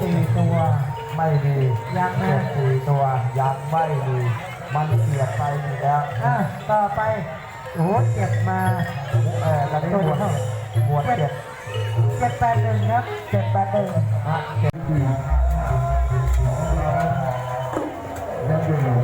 สี่ตัวไม่มียังนะ เจ็ดสี่ตัวยังไม่มีมันเสียดไปอีกแล้วอะต่อไปโอ้โหเจ็ดมา เออตอนนี้หมวดหมวดเจ็ดเจ็ดแปดหนึ่งครับเจ็ดแปดหนึ่ง นะเจ็ดสี่ยังอยู่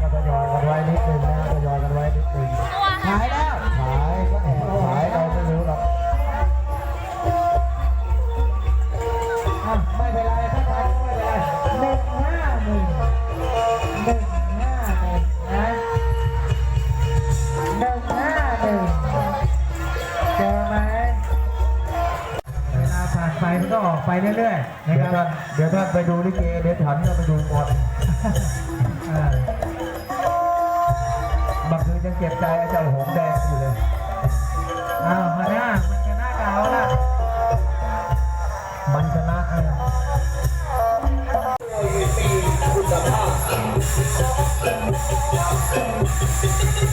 ก็ทยอยกันไว้นิดนึงนะทยอยกันไว้นิดนึงขายแล้วขายก็แอบหาย เรื่อยๆเดี๋นะยวครัท่าบนเดี๋ยวท่านไปดูลิเกเดี๋ยวฉันจะไปดูบอลอ่าบางคืนยังเก็บใจไอ้เจ้าหงส์แดงอยู่เลยอ้าวมาหน้ามันจะหน้าเก่าละมันชนะเออทั่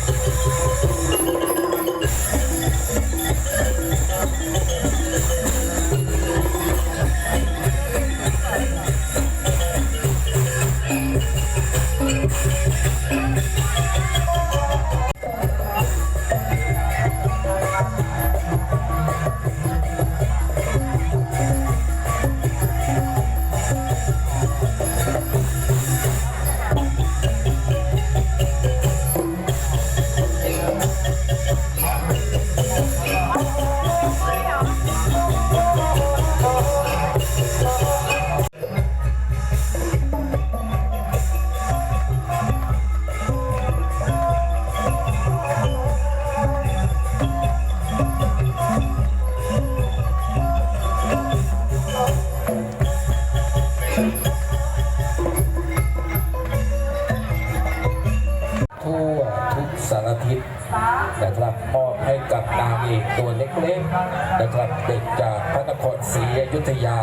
นะครับมอบให้กับนางเอกตัวเล็กๆนะครับเด็กจากพระนครศรีอยุธยา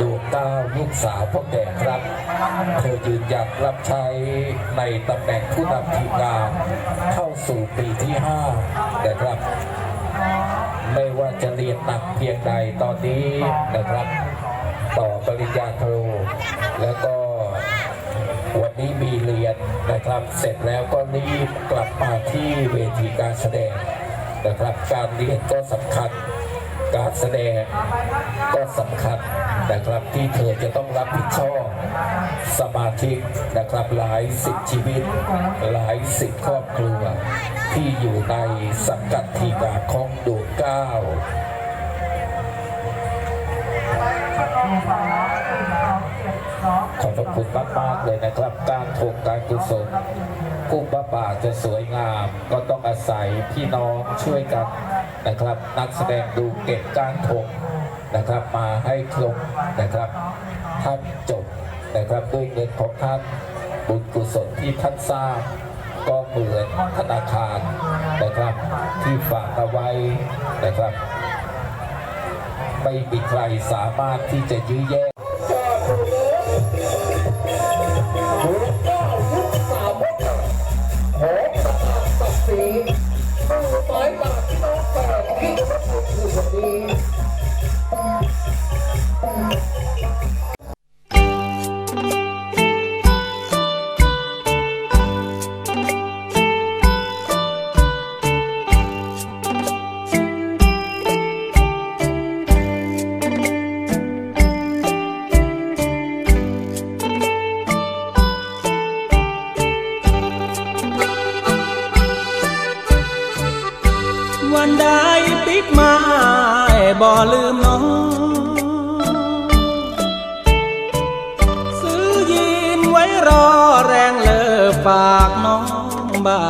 ดวงเก้าลูกสาวพ่อแก่ครับ เธอยืนหยัดรับใช้ในตำแหน่งผู้นำทีมงานเข้าสู่ปีที่5นะครับ ไม่ว่าจะเรียนหนักเพียงใดตอนนี้นะครับ ต่อปริญญาโทแล้วก็ วันนี้มีเรียนนะครับเสร็จแล้วก็รีบกลับมาที่เวทีการแสดงนะครับการเรียนก็สำคัญ การแสดงก็สำคัญนะครับที่เธอจะต้องรับผิดชอบสมาชิกนะครับหลายสิบชีวิต หลายสิบครอบครัว ที่อยู่ในสังกัดทีมานของดวงเก้า ขอบคุณมากๆเลยนะครับ การถกการกุศลกุ้งป้าป่าจะสวยงาม ก็ต้องอาศัยพี่น้องช่วยกันนะครับ นักแสดงดูเก็บการถกนะครับมาให้ครบนะครับท่านจบนะครับด้วยเงินของท่านบุญกุศลที่ท่านสร้างก็เหมือนธนาคารนะครับ ที่ฝากเอาไว้นะครับ ไม่มีใครสามารถที่จะยื้อแย่ งข ลืมน้องซื้อยีนไว้รอแรงเลอฝากน้องบ้า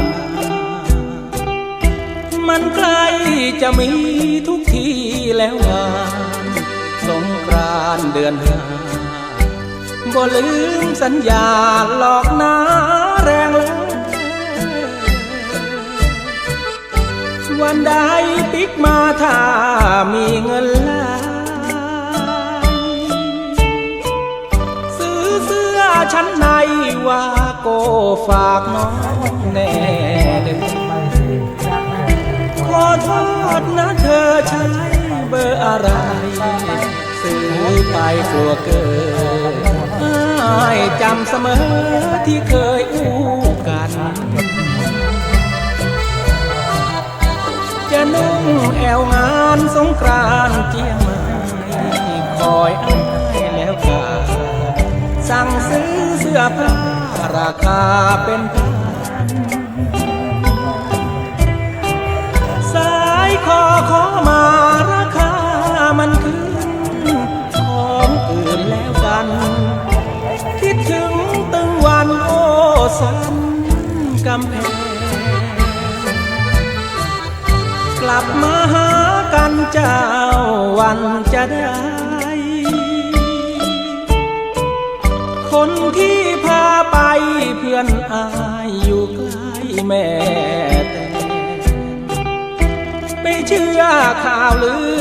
งมันใกล้จะมีทุกทีแล้วงานสงกรานเดือนห้าบ่ลืมสัญญาหลอกนาแรงเล วันใดปิ๊กมาถ้ามีเงินหลายซื้อเสื้อชั้นในว่าโกฝากน้องแน่เด้อขอโทษนะเธอใช้เบอร์อะไร ซื้อไปกลัวเกินอ้ายจำเสมอที่เคยอู้ วงานสงกรานต์เจียงใหม่คอยอันท้ายแล้วกันสั่งซื้อเสื้อผ้าราคาเป็นพันสายคอขอมาราคามันขึ้นของอื่นแล้วกัน คิดถึงตึงวันโอสันกำแพง ลับมาหากันเจ้าวันจะได้ คนที่พาไปเพื่อนอายอยู่ใกล้แม่แต่ไม่เชื่อข่าวลือ